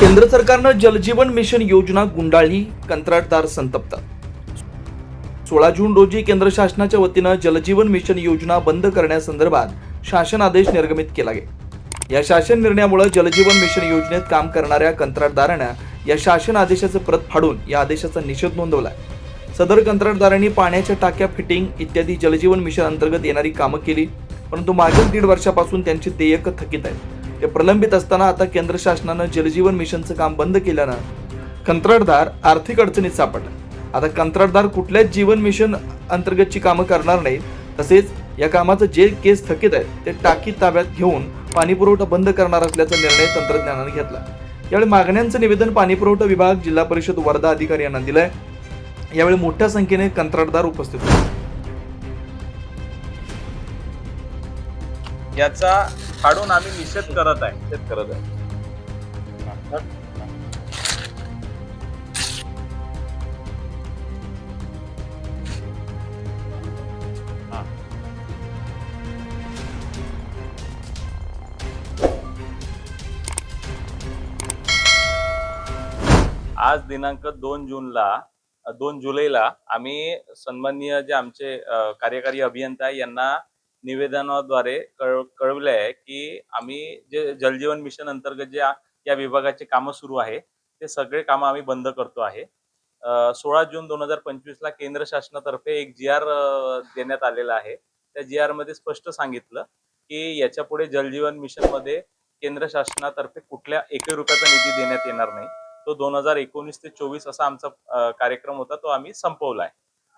केंद्र सरकारनं जलजीवन मिशन योजना गुंडाळली कंत्राटदार संतप्त. सोळा जून रोजी केंद्र शासनाच्या वतीनं जलजीवन मिशन योजना बंद करण्यासंदर्भात शासन आदेश निर्गमित केला गेला. या शासन निर्णयामुळे जलजीवन मिशन योजनेत काम करणाऱ्या कंत्राटदारांना या शासन आदेशाचं प्रत फाडून या आदेशाचा निषेध नोंदवला सदर कंत्राटदारांनी पाण्याच्या टाक्या फिटिंग इत्यादी जलजीवन मिशन अंतर्गत येणारी कामं केली परंतु मागील दीड वर्षापासून त्यांची देयक थकीत आहेत. ते प्रलंबित असताना आता केंद्र शासनानं जलजीवन मिशनचं काम बंद केल्यानं कंत्राटदार आर्थिक अडचणीत सापडला. आता कंत्राटदार कुठल्याच जीवन मिशन अंतर्गतची कामं करणार नाहीत तसेच या कामाचं जे केस थकीत आहेत ते टाकी ताब्यात घेऊन पाणीपुरवठा बंद करणार असल्याचा निर्णय तंत्रज्ञानाने घेतला. यावेळी मागण्यांचं निवेदन पाणीपुरवठा विभाग जिल्हा परिषद वर्धा अधिकारी यांना दिलंय. यावेळी मोठ्या संख्येने कंत्राटदार उपस्थित होते. याचा फाडून आम्ही निषेध करत आहे. तेच करत आहे. आज दिनांक दोन जूनला दोन जुलैला आम्ही सन्माननीय जे आमचे कार्यकारी अभियंता आहे यांना निवेदनाद्वारे कळ कळवले आहे की आम्ही जे जलजीवन मिशन अंतर्गत जे या विभागाचे कामं सुरू आहे ते सगळे कामं आम्ही बंद करतो आहे. सोळा जून दोन हजार पंचवीसला केंद्र शासनातर्फे एक जी आर देण्यात आलेला आहे. त्या जी आरमध्ये स्पष्ट सांगितलं की याच्यापुढे जलजीवन मिशनमध्ये केंद्र शासनातर्फे कुठल्या एकही रुपयाचा निधी देण्यात येणार नाही. तो दोन हजार एकोणीस ते चोवीस असा आमचा कार्यक्रम होता तो आम्ही संपवलाय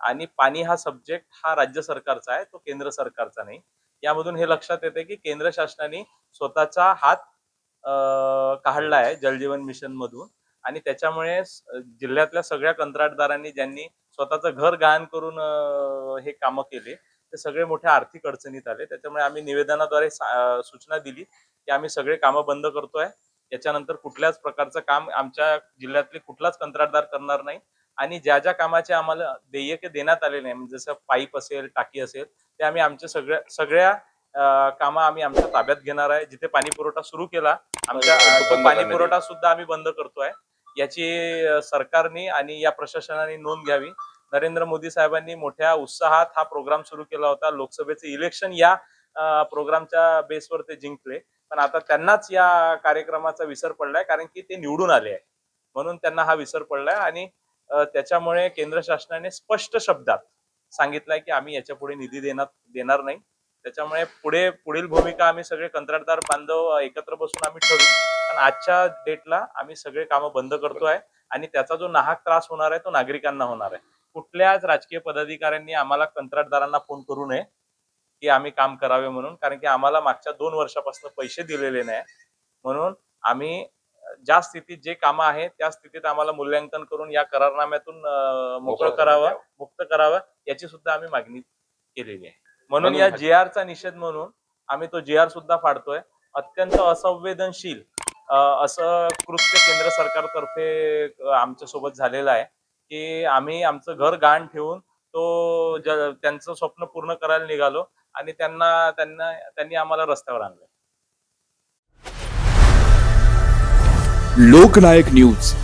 आणि पाणी हा सब्जेक्ट हा राज्य सरकारचा आहे तो केंद्र सरकारचा नाही. यामधून हे लक्षात येते की केंद्र शासनाने स्वतःचा हात काढला आहे जलजीवन मिशन मधून. आणि त्याच्यामुळे जिल्ह्यातल्या सगळ्या कंत्राटदारांनी ज्यांनी स्वतःचं घर गहाण करून हे कामं केले ते सगळे मोठ्या आर्थिक अडचणीत आले. त्याच्यामुळे आम्ही निवेदनाद्वारे सा- सूचना दिली की आम्ही सगळे कामं बंद करतोय. याच्यानंतर कुठल्याच प्रकारचं काम आमच्या जिल्ह्यातले कुठलाच कंत्राटदार करणार नाही. आणि ज्या ज्या कामाचे आम्हाला देयके देण्यात आले नाही म्हणजे जसं पाईप असेल टाकी असेल ते आम्ही आमच्या सगळ्या सगळ्या कामं आम्ही आमच्या ताब्यात घेणार आहे. जिथे पाणी पुरवठा सुरू केला आमच्या पाणी पुरवठा सुद्धा आम्ही बंद करतोय. याची सरकारने आणि या प्रशासनाने नोंद घ्यावी. नरेंद्र मोदी साहेबांनी मोठ्या उत्साहात हा प्रोग्राम सुरू केला होता. लोकसभेचे इलेक्शन या प्रोग्रामच्या बेसवर ते जिंकले. पण आता त्यांनाच या कार्यक्रमाचा विसर पडलाय कारण की ते निवडून आले आहे. म्हणून त्यांना हा विसर पडलाय आणि त्याच्यामुळे केंद्र शासनाने स्पष्ट शब्दात सांगितलंय की आम्ही याच्यापुढे निधी देणार देणार नाही. त्याच्यामुळे पुढे पुढील भूमिका आम्ही सगळे कंत्राटदार बांधव एकत्र बसून आम्ही ठरवू. पण आजच्या डेटला आम्ही सगळे कामं बंद करतोय आणि त्याचा जो नाहक त्रास होणार आहे तो नागरिकांना होणार आहे. कुठल्याच राजकीय पदाधिकाऱ्यांनी आम्हाला कंत्राटदारांना फोन करू नये की आम्ही काम करावे म्हणून कारण की आम्हाला मागच्या दोन वर्षापासून पैसे दिलेले नाही म्हणून आम्ही ज्या स्थितीत जे कामं आहे त्या स्थितीत आम्हाला मूल्यांकन करून या करारनाम्यातून मोकळं करावं मुक्त करावं याची सुद्धा आम्ही मागणी केलेली आहे. म्हणून या जी चा निषेध म्हणून आम्ही तो जी आर सुद्धा फाडतोय. अत्यंत असंवेदनशील असं कृत्य केंद्र सरकारतर्फे आमच्यासोबत झालेलं आहे की आम्ही आमचं घर गहाण ठेवून तो त्यांचं स्वप्न पूर्ण करायला निघालो आणि त्यांना त्यांना त्यांनी आम्हाला रस्त्यावर आणलं लोकनायक न्यूज.